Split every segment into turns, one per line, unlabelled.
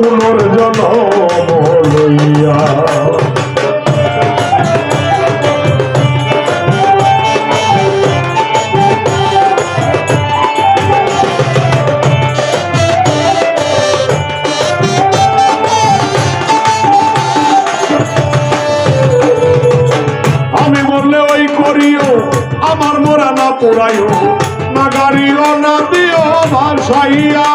পুনর্জন লইয়া আমি বললে ওই করিও, আমার মোরা না পোড়াইও। না গাড়িও না দিও ভাসাইয়া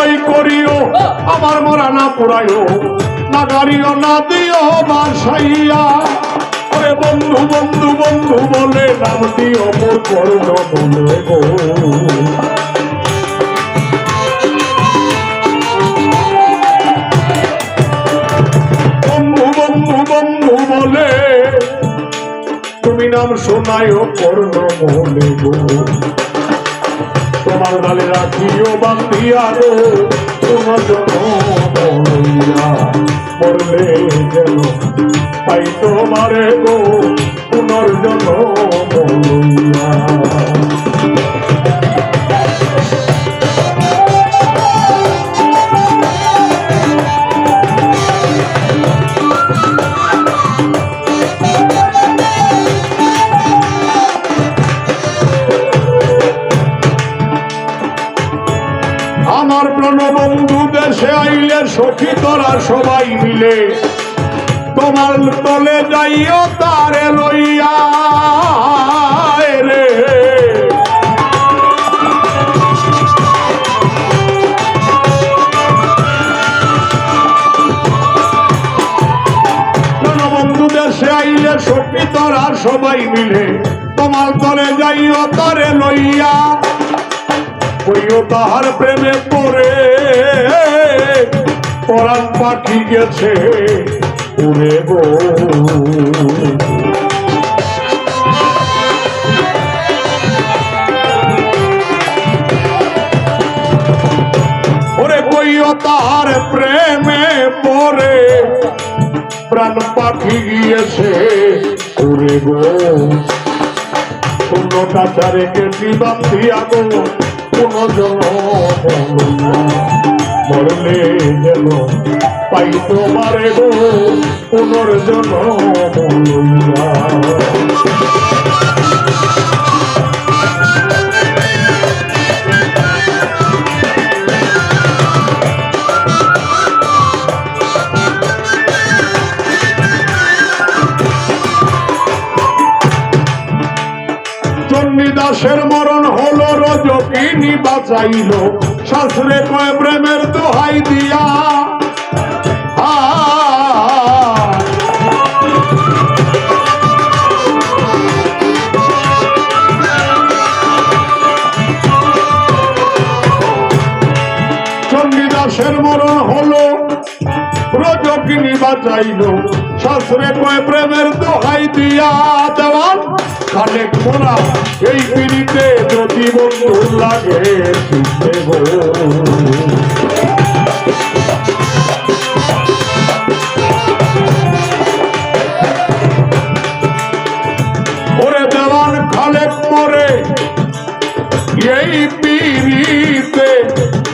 ওই করিও, আমার মরা না পোড়াইও। না গাড়িও, না দিও ভাসাইয়া ওরে বন্ধু বন্ধু বন্ধু বলে নামটি অপর করণ বলে গো। বন্ধু বন্ধু বন্ধু বলে, তুমি নাম শোনায় কর্ণ বলে গো। গালে রাখিও বান্ধিয়া গো তোমার বলইয়া বললে যেন পাই তোমারে গো পুনর্জন্ম বলইয়া প্রাণবন্ধু দেশে আইলে সখী তোরা সবাই মিলে। তোমার তলে যাইও তারে লইয়া রে। প্রাণবন্ধু দেশে আইলে সখী তোরা সবাই মিলে। তোমার তলে যাইও তারে লইয়া। কইও তাহার প্রেমে পড়ে পরাণ পাখি গেছে, উড়ে গো। ওরে কইও তাহার প্রেমে পরে প্রাণ পাখি গিয়েছে, উড়ে গো। শূন্য কাছারে কেটি বান্ধিয়া গো পুনর্জন মরলে যেন পাই তোমারে গো পুনর্জন চণ্ডীদাসের মরণ হলো রজকিনী বাঁচাইল শাস্ত্রে কয় প্রেমের দোহাই দিয়া। চণ্ডীদাসের মরণ হলো রজকিনী বাঁচাইল শাস্ত্রে কয় প্রেমের দোহাই দিয়া। দেওয়ান কানে খোলা, এই পিড়িতে ওরে দেওয়ান খালেক মরে, এই পিড়িতে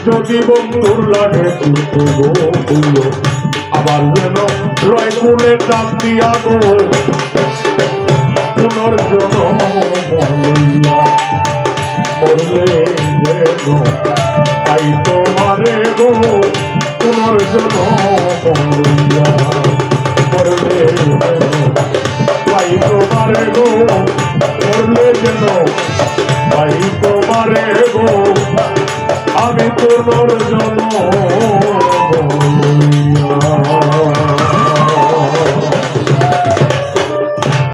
যদি বন্ধুর লাগে, শুনতে আবার যেন রয় কুলের ডাক দিয়া পুনর্জন যেন তাই তোমারে গো পুনর্জন যেন তাই তোমারে গো বললে যেন তাই তোমারে গো আমি